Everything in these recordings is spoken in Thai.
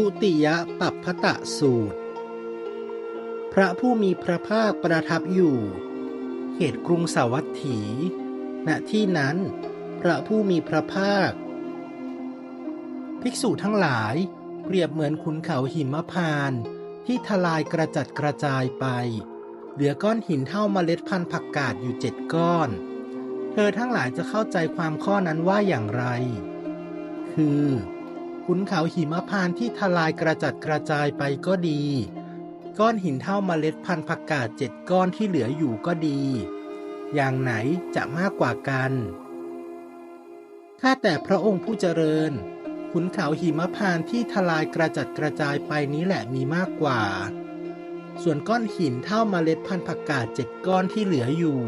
ทุติยปัปพตะสูตร พระผู้มีพระภาคประทับอยู่ เขตกรุงสาวัตถี ณที่นั้น พระผู้มีพระภาค ภิกษุทั้งหลาย เปรียบเหมือนขุนเขาหิมพานที่ทลายกระจัดกระจายไป เหลือก้อนหินเท่าเมล็ดพันธุ์ผักกาดอยู่เจ็ดก้อน เธอทั้งหลายจะเข้าใจความข้อนั้นว่าอย่างไร คือ ขุนเขาหิมพานที่ทลายกระจัดกระจายไปก็ดี ก้อนหินเท่าเมล็ดพันธุ์ผักกาดเจ็ดก้อนที่เหลืออยู่ก็ดี อย่างไหนจะมากกว่ากันข้าแต่พระองค์ผู้เจริญ ขุนเขาหิมพานที่ทลายกระจัดกระจายไปนี้แหละมีมากกว่า ส่วนก้อนหินเท่าเมล็ดพันธุ์ผักกาดเจ็ดก้อนที่เหลืออยู่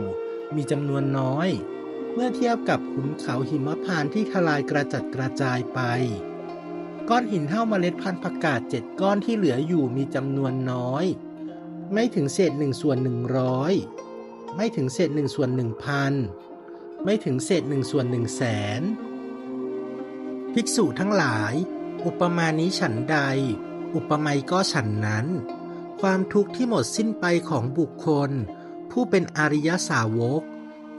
มีจำนวนน้อย เมื่อเทียบกับขุนเขาหิมพานที่ทลายกระจัดกระจายไป ก้อนหินเท่าเมล็ดพันธุ์ผักกาดเจ็ดก้อนที่เหลืออยู่มีจำนวนน้อย ไม่ถึงเศษหนึ่งส่วนหนึ่งร้อยไม่ถึงเศษหนึ่งส่วนหนึ่งพันไม่ถึงเศษหนึ่งส่วนหนึ่งแสนภิกษุทั้งหลาย อุปมานี้ฉันใด อุปไมยก็ฉันนั้น ความทุกข์ที่หมดสิ้นไปของบุคคล ผู้เป็นอริยสาวก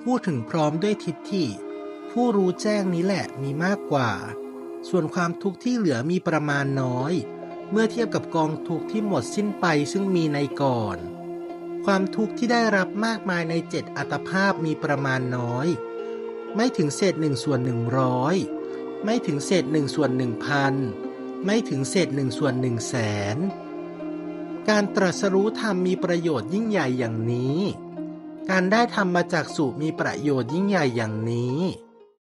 ผู้ถึงพร้อมด้วยทิฏฐิ ผู้รู้แจ้งนี้แหละมีมากกว่า ส่วนความทุกข์ที่เหลือมีประมาณน้อย เมื่อเทียบกับกองทุกข์ที่หมดสิ้นไปซึ่งมีในก่อน ความทุกข์ที่ได้รับมากมายในเจ็ดอัตภาพมีประมาณน้อย ไม่ถึงเศษหนึ่งส่วนหนึ่งร้อยไม่ถึงเศษหนึ่งส่วนหนึ่งพันไม่ถึงเศษหนึ่งส่วนหนึ่งแสนการตรัสรู้ธรรมมีประโยชน์ยิ่งใหญ่อย่างนี้ การได้ธรรมมาจากสุมีประโยชน์ยิ่งใหญ่อย่างนี้